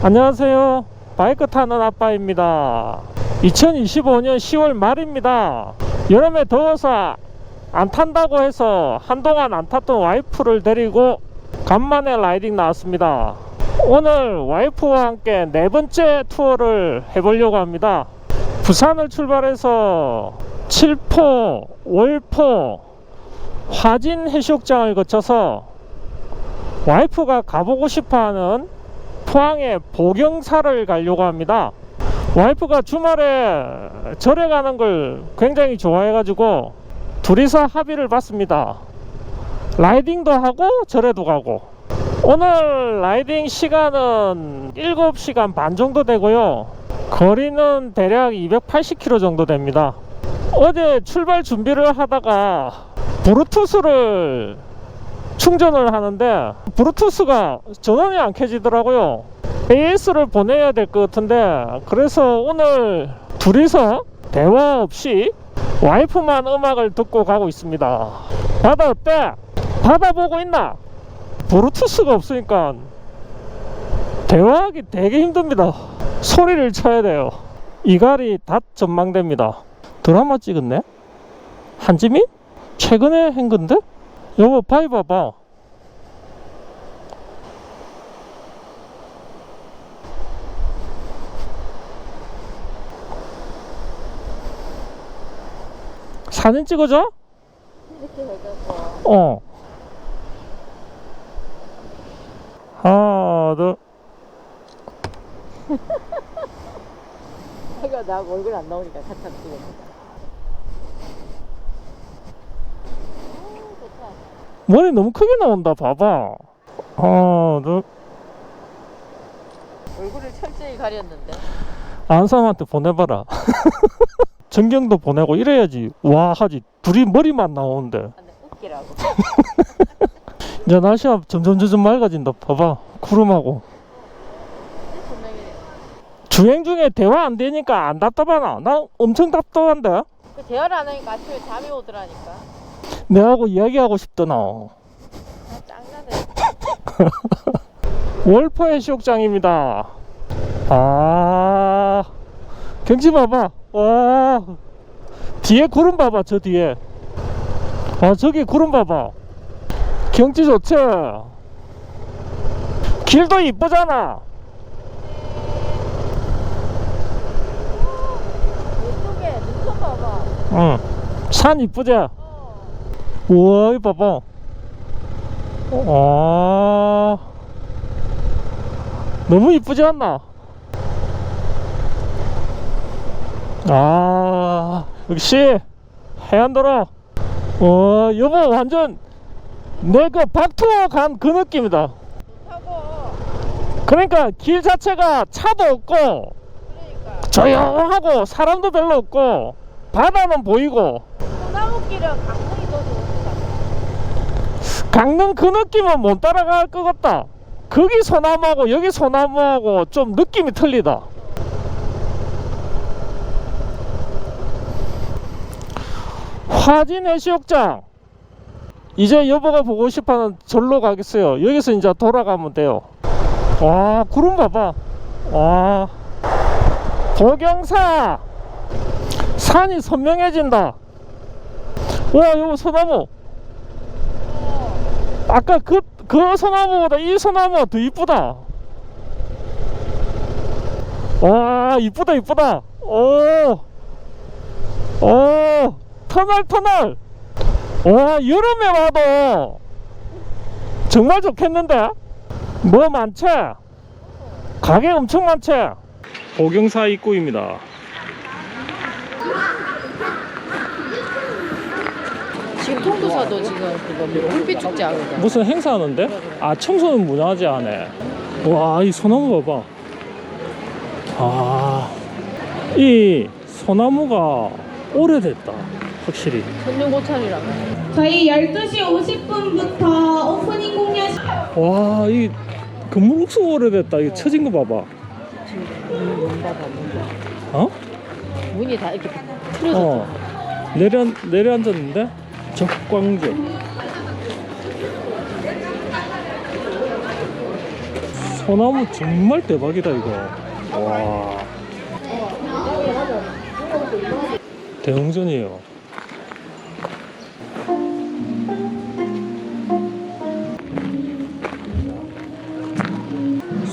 안녕하세요. 바이크 타는 아빠입니다. 2025년 10월 말입니다. 여름에 더워서 안 탄다고 해서 한동안 안 탔던 와이프를 데리고 간만에 라이딩 나왔습니다. 오늘 와이프와 함께 네 번째 투어를 해보려고 합니다. 부산을 출발해서 칠포, 월포, 화진 해수욕장을 거쳐서 와이프가 가보고 싶어하는 포항의 보경사를 가려고 합니다. 와이프가 주말에 절에 가는 걸 굉장히 좋아해가지고 둘이서 합의를 봤습니다. 라이딩도 하고 절에도 가고 오늘 라이딩 시간은 7시간 반 정도 되고요. 거리는 대략 280km 정도 됩니다. 어제 출발 준비를 하다가 브루투스를 충전을 하는데 브루투스가 전원이 안 켜지더라고요 AS를 보내야 될 것 같은데 그래서 오늘 둘이서 대화 없이 와이프만 음악을 듣고 가고 있습니다 바다 어때? 바다 보고 있나? 브루투스가 없으니까 대화하기 되게 힘듭니다 소리를 쳐야 돼요 이갈이 닷 전망대입니다 드라마 찍었네? 한지민? 최근에 한 건데? 여보 바위 봐봐 사진 찍어줘? 이렇게 해갖고 어. 하나 둘. 자기가 나 얼굴 안 나오니까 같이 좋다. 머리 너무 크게 나온다 봐봐. 하나 둘. 얼굴을 철저히 가렸는데. 아는 사람한테 보내봐라 전경도 보내고 이래야지 와 하지. 둘이 머리만 나오는데. 아, 네, 웃기라고. 이제 날씨가 점점 점점 맑아진다. 봐봐. 구름하고. 주행 중에 대화 안 되니까 안 답답하나? 나 엄청 답답한데. 그 대화를 안 하니까 아침에 잠이 오더라니까. 내하고 이야기하고 싶더나. 아 짱나네. 월포 해수욕장입니다. 아 경치 봐봐. 와. 뒤에 구름 봐봐 저 뒤에. 아 저기 구름 봐봐. 경치 좋지? 길도 이쁘잖아. 왼쪽에 눈썹 봐봐. 응산 이쁘지? 어 우와 이 봐봐. 아. 너무 이쁘지 않나 아 역시 해안도로. 와 여보 완전 내 그 박투어 간 그 느낌이다. 그러니까 길 자체가 차도 없고 조용하고 사람도 별로 없고 바다는 보이고. 소나무길은 강릉이 더 좋다 강릉 그 느낌은 못 따라갈 것 같다. 거기 소나무하고 여기 소나무하고 좀 느낌이 틀리다. 화진 해수욕장. 이제 여보가 보고 싶어하는 절로 가겠어요. 여기서 이제 돌아가면 돼요. 와, 구름 봐봐. 와, 보경사. 산이 선명해진다. 와, 여보 소나무. 아까 그, 그 소나무보다 이 소나무가 더 이쁘다. 와, 이쁘다, 이쁘다. 오, 오, 터널, 터널. 와, 여름에 와도 정말 좋겠는데? 뭐 많지? 가게 엄청 많지? 보경사 입구입니다. 지금 통도사도 지금 그거 뭐 햇빛 축제 하고 있잖아 무슨 행사하는데? 아 청소는 문화재 안에 와이 소나무 봐봐 아이 소나무가 오래됐다 확실히. 천년고찰이라고. 저희 12시 50분부터 오프닝 공연 와이 건물 옥수 오래됐다. 이거 처진 거 봐봐. 문 봐봐 문 봐. 어? 문이 다 이렇게 틀어졌잖아 어. 내려 내려앉았는데? 적광교 소나무 정말 대박이다 이거. 와. 대웅전이에요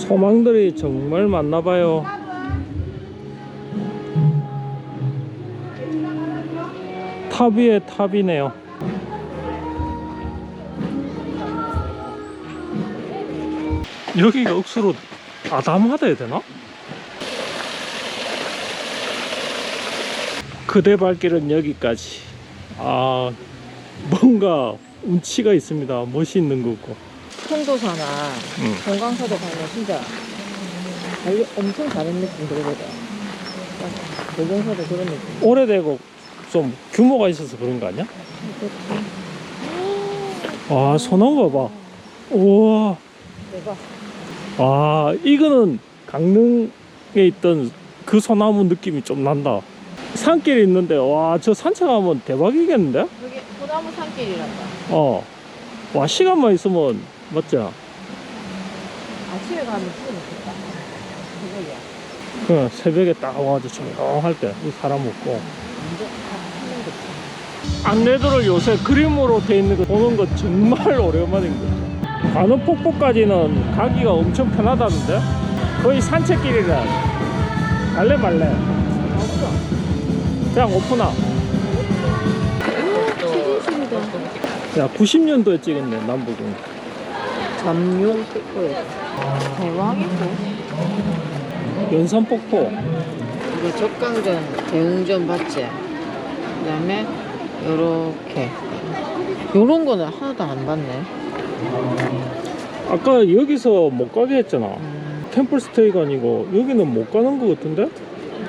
소망들이 정말 많나 봐요. 탑 위에 탑이네요. 여기가 억수로 아담하다 해야 되나? 그대 발길은 여기까지. 아 뭔가 운치가 있습니다. 멋이 있는 거고 통도사나 응. 동강사도 가면 진짜 달리, 엄청 다른 느낌 들거든. 도경사도 그런 느낌. 오래되고 좀 규모가 있어서 그런 거 아니야? 와 소나무 봐봐 우와 대박. 아 이거는 강릉에 있던 그 소나무 느낌이 좀 난다 산길이 있는데 와 저 산책하면 대박이겠는데? 여기 소나무 산길이란다. 어 와 시간만 있으면 맞지? 아침에 가면 좋겠다. 대박이야. 그 새벽에 딱 와가지고 조용할 때 사람 없고 거. 안내도를 요새 그림으로 돼 있는 거 보는 거 정말 오랜만인 거죠 관음폭포까지는 가기가 엄청 편하다는데 거의 산책길이라 갈래 말래 그냥 오프나 최진실이다. 야 90년도에 찍었네 남북은 잠룡 폭포에 대왕이고. 연산폭포. 이거 적강전 대웅전 봤지? 그 다음에 요렇게. 요런 거는 하나도 안 봤네. 아까 여기서 못 가게 했잖아. 템플 스테이가 아니고 여기는 못 가는 거 같은데?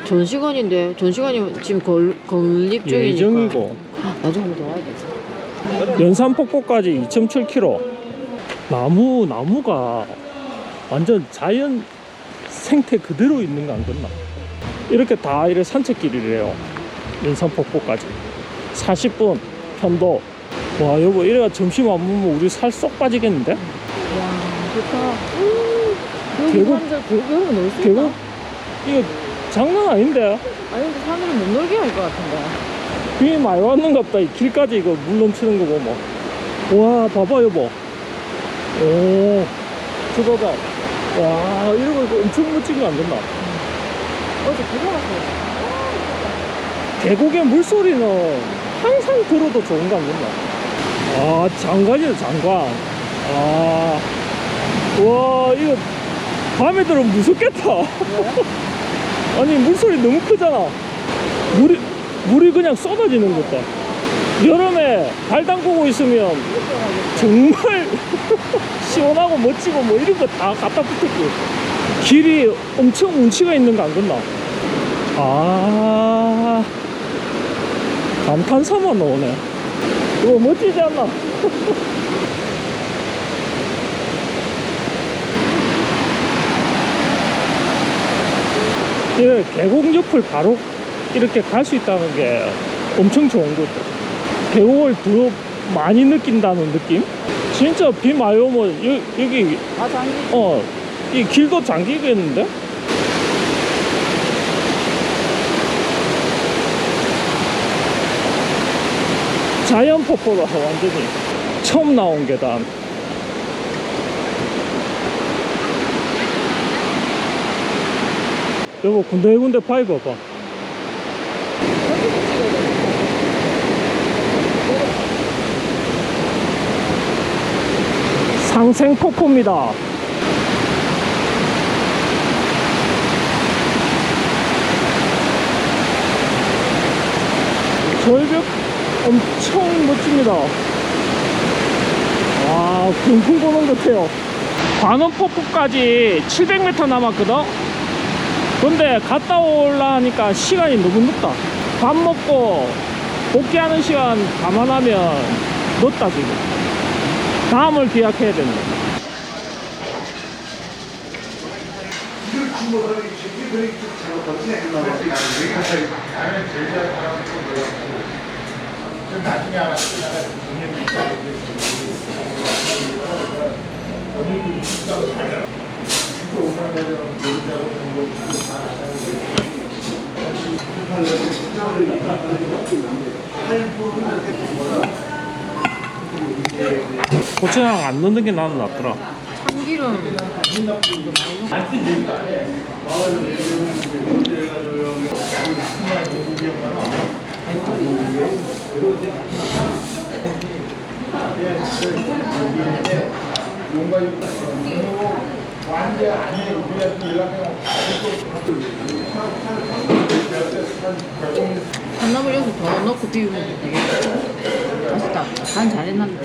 전시관인데 전시관이 지금 걸, 건립 중이니까. 예정이고. 나중에 한번 더 와야겠다. 연산폭포까지 2.7km 나무 나무가 완전 자연 생태 그대로 있는 거안 같나? 이렇게 다 이래 산책길이래요. 연산폭포까지. 40분 편도. 와 여보 이래가 점심 안 먹으면 우리 살 쏙 빠지겠는데? 와 좋다. 음, 여기 계곡? 완전 여러분 놀수 있나? 계곡? 이거 장난 아닌데? 아니 근데 사람들은 못 놀게 할 것 같은데. 비 많이 왔는갑다. 이 길까지 이거 물 넘치는 거 보면. 와 봐봐 여보 오 저거 봐와 이런 거 이거 엄청 멋진 거안 된다. 어제 그거 왔어요. 계곡의 물소리는 항상 들어도 좋은 거안 된다. 아 장관이다 장관. 아, 아와 이거 밤에 들으면 무섭겠다. 아니 물소리 너무 크잖아. 물이 물이 그냥 쏟아지는 것 같다 여름에 발 담그고 있으면 정말 시원하고 멋지고 뭐 이런 거 다 갖다 붙었고. 길이 엄청 운치가 있는 거안 같나? 아 감탄사만 나오네. 이거 멋지지 않나? 이 계곡 옆을 바로 이렇게 갈 수 있다는 게 엄청 좋은 거죠. 계곡을 더 많이 느낀다는 느낌? 진짜 비 많이 오면 여, 여기 아 장기 어 이 길도 잠기겠는데? 자연 폭포다 완전히 처음 나온 계단 여보 군데군데 파이 봐봐 상생폭포입니다 절벽 엄청 멋집니다. 와, 붕붕 보는 것 같아요. 관원폭포까지 700m 남았거든? 근데 갔다 올라 하니까 시간이 너무 늦다. 밥 먹고 복귀하는 시간 감안하면 늦다, 지금. 다음을 기약해야 된다. 고추장 안 넣는 게 나는 낫더라. 참기름 콩나물 여기서 더 넣고 비우면 되겠다. 맛있다. 간 잘해놨네.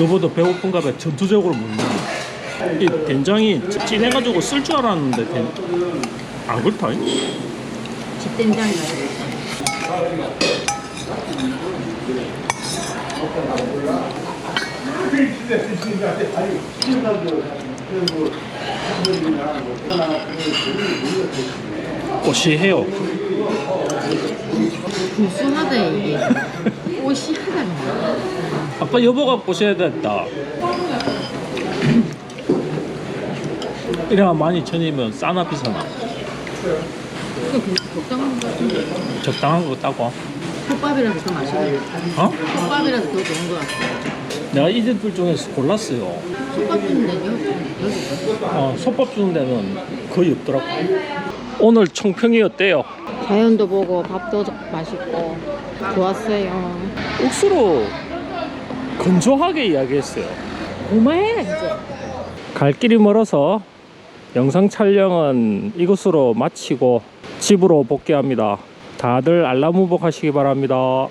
여보도 배고픈가 봐 전투적으로 먹는다. 이 된장이 진해가지고 쓸 줄 알았는데 된... 안 그렇다. 집된장이 꼬시해요. 구수하다 이게 거야 아빠 여보가 꼬셔야 됐다. 이래가 많이 천이면 싸나 비싸나? 적당한 거 같은데 적당한 거 따고. 솥밥이라도 더 맛있네 어? 솥밥이라도 더 좋은 거 같아 내가 이들들 중에서 골랐어요. 솥밥 주는데 여기 여기 어, 솥밥 주는 데는 거의 없더라고. 오늘 청평이 어때요? 자연도 보고 밥도 맛있고 좋았어요 억수로 건조하게 이야기했어요. 고마해 이제 갈 길이 멀어서 영상 촬영은 이곳으로 마치고 집으로 복귀합니다. 다들 알람우복 하시기 바랍니다.